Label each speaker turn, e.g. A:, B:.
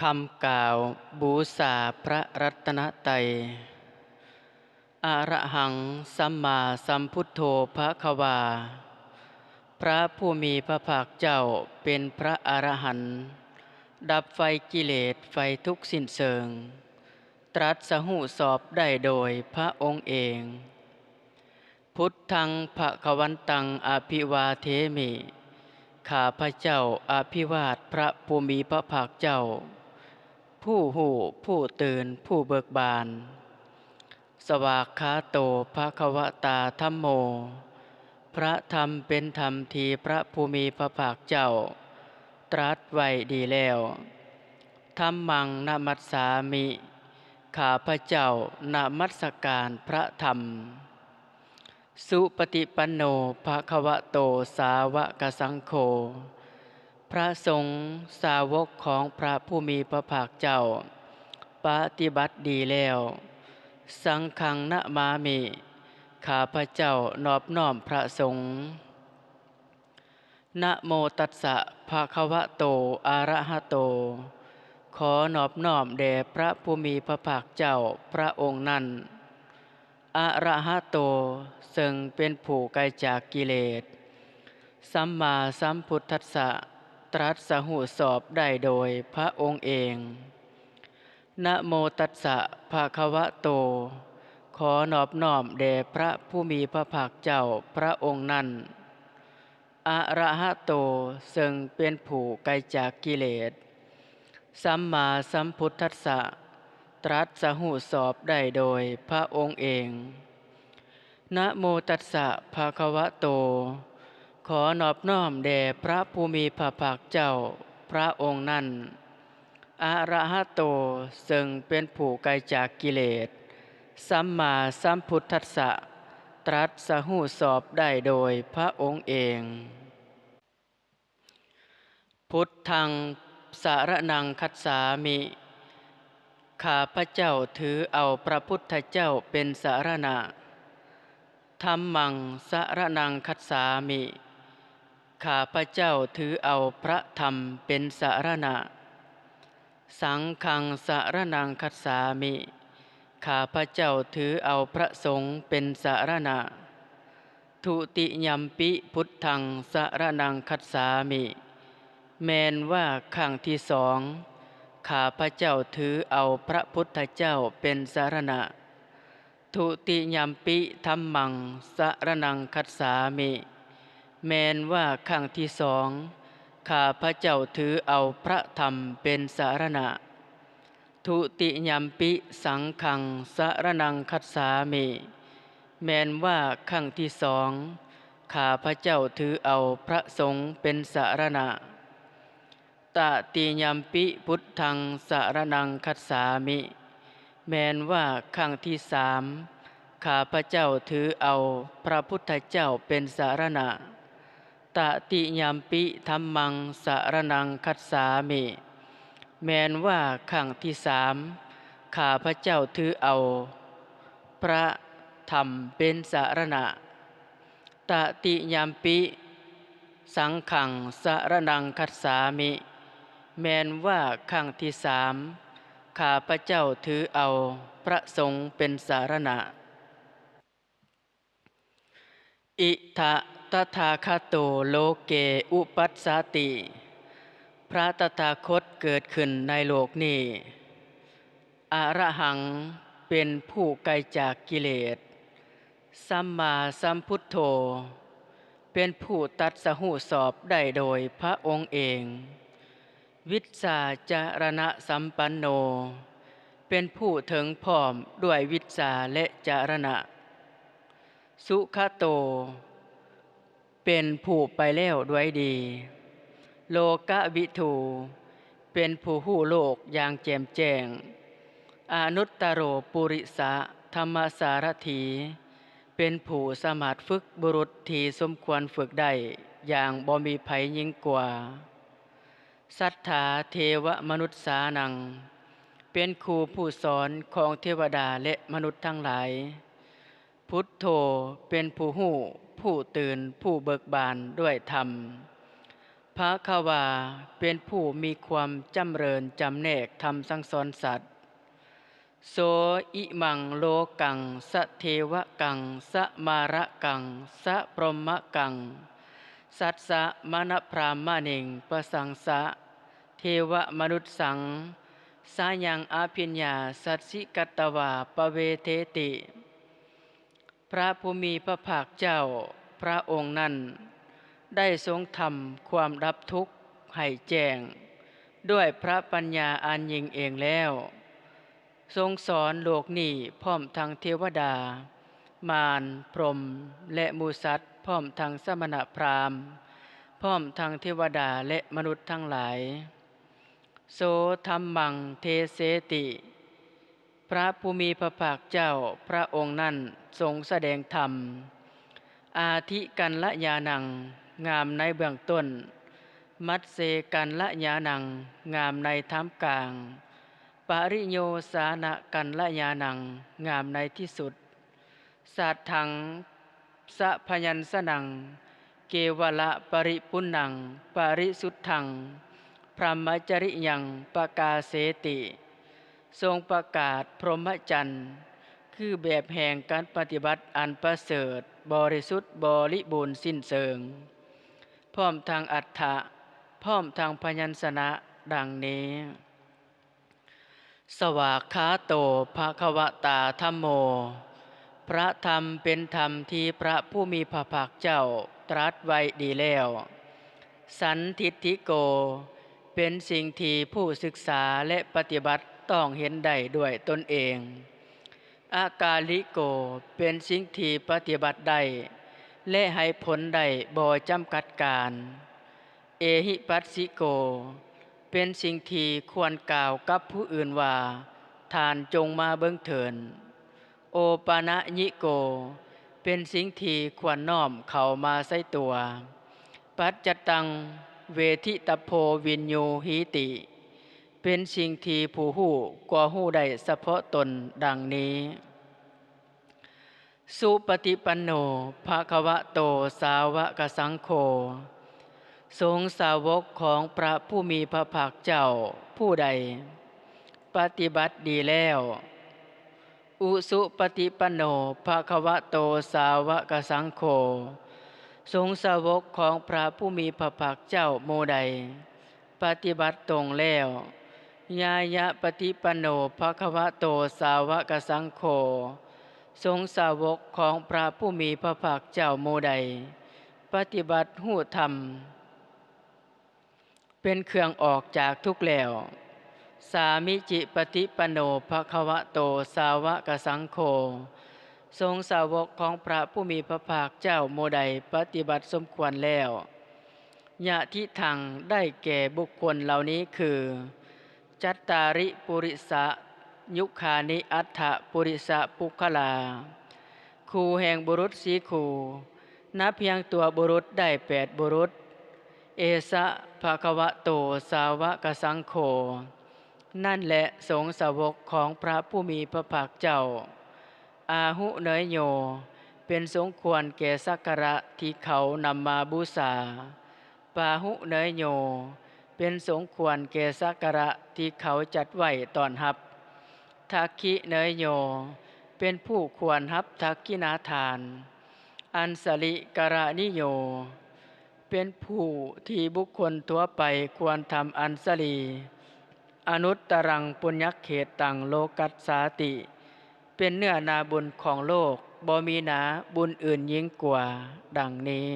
A: คำกล่าวบูชาพระรัตนตรัยอะระหังสัมมาสัมพุทโธพระควา พระผู้มีพระภาคเจ้าเป็นพระอรหันต์ดับไฟกิเลสไฟทุกสิ้นเชิง ตรัสสหูสอบได้โดยพระองค์เอง พุทธังภะควันตังอภิวาเทมิ ข้าพระเจ้าอภิวาทพระผู้มีพระภาคเจ้า ผู้หูผู้ตื่นผู้เบิกบาน สวากขาโตภะควตาธรรมโม พระธรรมเป็นธรรมทีพระผู้มีพระภาคเจ้า ตรัสไว้ดีแล้วธรรมังนามัสสามิข้าพระเจ้านามัสการพระธรรม สุปฏิปันโนภะควะโตสาวกสังโฆ พระสงฆ์สาวกของพระผู้มีพระภาคเจ้า ปฏิบัติดีแล้ว สังฆังนะมามิข้าพระเจ้านอบน้อมพระสงฆ์นะโมตัสสะภะคะวะโตอะระหะโต ขอนอบน้อมแด่พระผู้มีพระภาคเจ้าพระองค์นั้นอะระหะโตซึ่งเป็นผู้ไกลจากกิเลส สัมมาสัมพุทธัสสะ ตรัสสหูสอบได้โดยพระองค์เอง นะโมตัสสะภะคะวะโต ขอนอบน้อมแด่พระผู้มีพระภาคเจ้าพระองค์นั้นอะระหะโตซึ่งเป็นผู้ไกลจากกิเลส สัมมาสัมพุทธัสสะ ตรัสสหูสอบได้โดยพระองค์เอง นะโมตัสสะภะคะวะโต ขอนอบน้อมแด่พระผู้มีพระภาคเจ้าพระองค์นั้นอะระหะโตซึ่งเป็นผู้ไกลจากกิเลส สัมมาสัมพุทธัสสะ ตรัสสหูสอบได้โดยพระองค์เอง พุทธังสารนังคัสสามิ ข้าพระเจ้าถือเอาพระพุทธเจ้าเป็นสารณะธรรมังสารนังคัสสามิ ข้าพระเจ้าถือเอาพระธรรมเป็นสารณะ สังฆังสารนังคัสสามิ ข้าพระเจ้าถือเอาพระสงฆ์เป็นสารณะ ทุติยมปิพุทธังสารนังคัสสามิ แมนว่าข้างที่สอง ข้าพระเจ้าถือเอาพระพุทธเจ้าเป็นสารณะ ทุติยมปิธรรมังสารนังคัสสามิ แมนว่าข้างที่สองข้าพระเจ้าถือเอาพระธรรมเป็นสารณะ ทุติยัมปิสังขังสารนังคัสสามิ แมนว่าข้างที่สองข้าพระเจ้าถือเอาพระสงฆ์เป็นสารณะ ตติยัมปิพุทธังสารนังคัสสามิ แมนว่าข้างที่สามข้าพระเจ้าถือเอาพระพุทธเจ้าเป็นสารณะ ตติยัมปิธรรมังสารนังคัสสามิแมนว่าข้งที่สามข้าพระเจ้าถือเอา พระธรรมเป็นสารณะ ตติยัมปิ สังขังสารนังคัสสามิ แมนว่าข้งที่สามข้าพระเจ้าถือเอา พระสงฆ์เป็นสารณะ อิทะ ตถาคโตโลเกอุปัสสติ พระตถาคตเกิดขึ้นในโลกนี้อระหังเป็นผู้ไกลจากกิเลส สัมมาสัมพุทโธ เป็นผู้ตัดสหูสอบได้โดยพระองค์เอง วิสาจารณะสัมปันโน เป็นผู้ถึงพร้อมด้วยวิสาและจารณะ สุขโต เป็นผู้ไปแล้วด้วยดี โลกวิถู เป็นผู้หู้โลกอย่างแจ่มแจ้ง อนุตตโรปุริสะธรรมสารถี เป็นผู้สมารถฝึกบุรุษที่สมควรฝึกได้อย่างบ่มีภัยยิ่งกว่า สัทธาเทวมนุษย์สานัง เป็นครูผู้สอนของเทวดาและมนุษย์ทั้งหลาย พุทโธเป็นผู้หู้ ผู้ตื่นผู้เบิกบานด้วยธรรมพระขาวาเป็นผู้มีความจำเริญจำแนกทำสังสอนสัตว์ โสอิมังโลกัง สะเทวกัง สะมาระกัง สะพรหมกัง สัตสะมณพรามเนงประสังสะ เทวมนุษย์สัง สายังอาภิญญาสัตสิกตตวาปเวเทติ พระภูมิพระภาคเจ้าพระองค์นั้น ได้ทรงทำความดับทุกข์ให้แจ้ง ด้วยพระปัญญาอันยิ่งเองแล้ว ทรงสอนโลกนี้พร้อมทางเทวดา มารพรหมและมูสัตพร้อมทางสมณพราหมณ์ พร้อมทางเทวดาและมนุษย์ทั้งหลาย โสธรรมังเทเสติ พระภูมิพระภาคเจ้าพระองค์นั้นทรงแสดงธรรม อาทิกันละยานัง งามในเบื้องต้น มัดเสกันละยานัง งามในท่ามกลาง ปริโยสานะกันละยานัง งามในที่สุดสัตถังสะพยัญสนัง เกวละปริปุณนัง ปริสุทธัง พรหมจริยังประกาเสติ ทรงประกาศพรหมจรรย์ คือแบบแห่งการปฏิบัติอันประเสริฐ บริสุทธิ์บริบูรณ์สิ้นเชิง พร้อมทางอัฏฐะพร้อมทางพยัญชนะดังนี้ สวากขาโตภะคะวตาธรรมโม พระธรรมเป็นธรรมที่พระผู้มีพระภาคเจ้าตรัสไว้ดีแล้ว สันทิฏฐิโก เป็นสิ่งที่ผู้ศึกษาและปฏิบัติ ต้องเห็นได้ด้วยตนเองอากาลิโกเป็นสิ่งที่ปฏิบัติได้และให้ผลได้บ่จำกัดการ เอหิปัสสิโก เป็นสิ่งที่ควรกล่าวกับผู้อื่นว่า ทานจงมาเบิ่งเถิน โอปานะยิโก เป็นสิ่งที่ควรน้อมเข้ามาใส่ตัว ปัจจตังเวทิตโพวินโยหิติ เป็นสิ่งที่ผู้หู้กว่าหู้ได้เฉพาะตนดังนี้ สุปฏิปันโนภะคะวะโตสาวกสังโฆสงสาวกของพระผู้มีพระภาคเจ้าผู้ใด ปฏิบัติดีแล้ว อุสุปฏิปันโนภะคะวะโตสาวกสังโฆสงสาวกของพระผู้มีพระภาคเจ้าโมใด ปฏิบัติตรงแล้ว ยายะปฏิปโนภะควะโตสาวกสังโฆสงสาวกของพระผู้มีพระภาคเจ้าโมใด ปฏิบัติหูธรรม เป็นเครื่องออกจากทุกข์แล้ว สามิจิปฏิปโนภะควะโตสาวกสังโฆทรงสาวกของพระผู้มีพระภาคเจ้าโมใดปฏิบัติสมควรแล้วญาทิทังได้แก่บุคคลเหล่านี้คือ จัตตาริปุริสะยุคานิอัฏฐปุริสะปุคลาครูแห่งบุรุษสีครูนับเพียงตัวบุรุษได้แปดบุรุษ เอสะภะคะวะโตสาวกสังโฆนั่นแหละสงสาวกของพระผู้มีพระภาคเจ้า อาหุเนยโย เป็นสมควรแก่สักการะที่เขานำมาบูชาปาหุเนยโย เป็นสมควรแก่สักระที่เขาจัดไว้ตอนรับทักขิเนยโย เป็นผู้ควรรับทักขินาทาน อันสลิกระนิโย เป็นผู้ที่บุคคลทั่วไปควรทำอันสลีอนุตตรังปุญญเขตตังโลกัสสาติ เป็นเนื้อนาบุญของโลกบ่มีหนาบุญอื่นยิ่งกว่าดังนี้